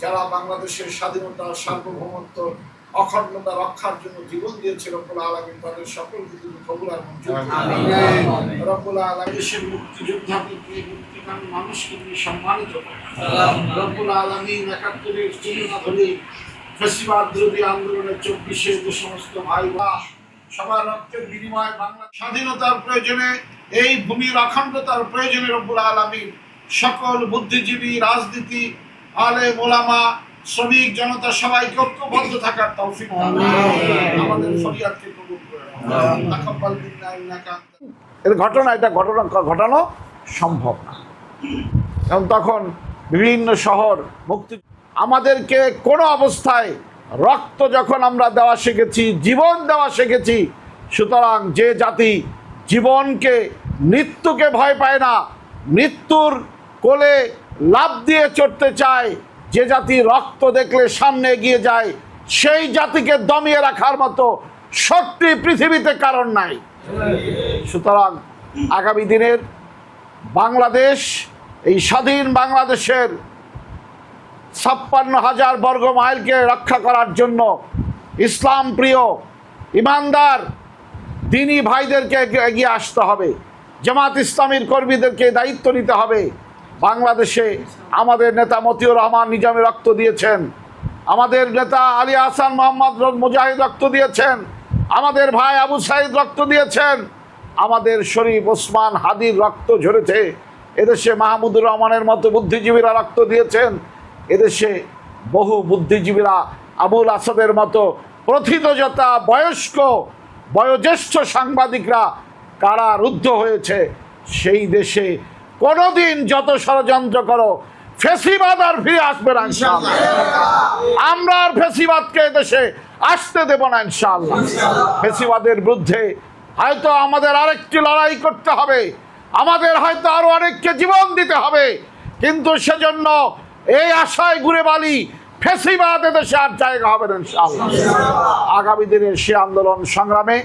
যারা বাংলাদেশের স্বাধীনতা সার্বভৌমত্ব অখণ্ডতা রক্ষার জন্য জীবন দিয়েছে রব্বুল আলমিন তাদের সকলকে তুমি কবুল আর। রব্বুল মানুষকে তুমি সম্মানিত করো? রব্বুল আলমিন একাত্তরের চিন্তা ধরে ফেসিবাদ বিরোধী আন্দোলনের চব্বিশে যে সমস্ত ভাই বা সবার রক্তের বিনিময়ে বাংলা স্বাধীনতার প্রয়োজনে এই ভূমির অখণ্ডতার প্রয়োজনে রব্বুল আলমিন সকল বুদ্ধিজীবী রাজনীতি আলে মোলামা শ্রমিক জনতা সবাইকে ঐক্যবদ্ধ থাকার তৌফিক আমাদের ফরিয়াদকে কবুল করে এর ঘটনা এটা ঘটনা ঘটানো সম্ভব না। এবং তখন বিভিন্ন শহর মুক্তি আমাদেরকে কোনো অবস্থায় রক্ত যখন আমরা দেওয়া শিখেছি জীবন দেওয়া শিখেছি সুতরাং যে জাতি জীবনকে মৃত্যুকে ভয় পায় না মৃত্যুর কোলে লাভ দিয়ে চড়তে চায়, যে জাতি রক্ত দেখলে সামনে এগিয়ে যায়, সেই জাতিকে দমিয়ে রাখার মতো শক্তি পৃথিবীতে কারণ নাই। সুতরাং আগামী দিনের বাংলাদেশ, এই স্বাধীন বাংলাদেশের ছাপ্পান্ন হাজার বর্গ মাইলকে রক্ষা করার জন্য ইসলাম প্রিয়, ইমানদার, দিনী ভাইদেরকে এগিয়ে- আসতে হবে। জামাত ইসলামীর কর্মীদেরকে দায়িত্ব নিতে হবে। বাংলাদেশে আমাদের নেতা মতিউর রহমান নিজামে রক্ত দিয়েছেন। আমাদের নেতা আলী হাসান মোহাম্মদ মুজাহিদ রক্ত দিয়েছেন। আমাদের ভাই আবু সাইদ রক্ত দিয়েছেন। আমাদের শরীফ ওসমান হাদির রক্ত ঝরেছে। এদেশে মাহমুদুর রহমানের মতো বুদ্ধিজীবীরা রক্ত দিয়েছেন। এদেশে বহু বুদ্ধিজীবীরা আবুল আসাদের মতো প্রথিতযতা বয়স্ক, বয়োজ্যেষ্ঠ সাংবাদিকরা কারা রুদ্ধ হয়েছে। সেই দেশে কোনোদিন যত ষড়যন্ত্র করো ফেসিবাদ আর ফিরে আসবে না ইনশাআল্লাহ। আমরা আর ফেসিবাদকে দেশে আসতে দেব না ইনশাল্লাহ ফেসিবাদের বিরুদ্ধে হয়তো আমাদের আরেকটি লড়াই করতে হবে আমাদের হয়তো আরও অনেককে জীবন দিতে হবে কিন্তু সেজন্য এই আশায় ঘুরে বালি ফেসিবাদ এদেশে আর জায়গা হবে না ইনশাআল্লাহ। আগামী দিনের সে আন্দোলন সংগ্রামে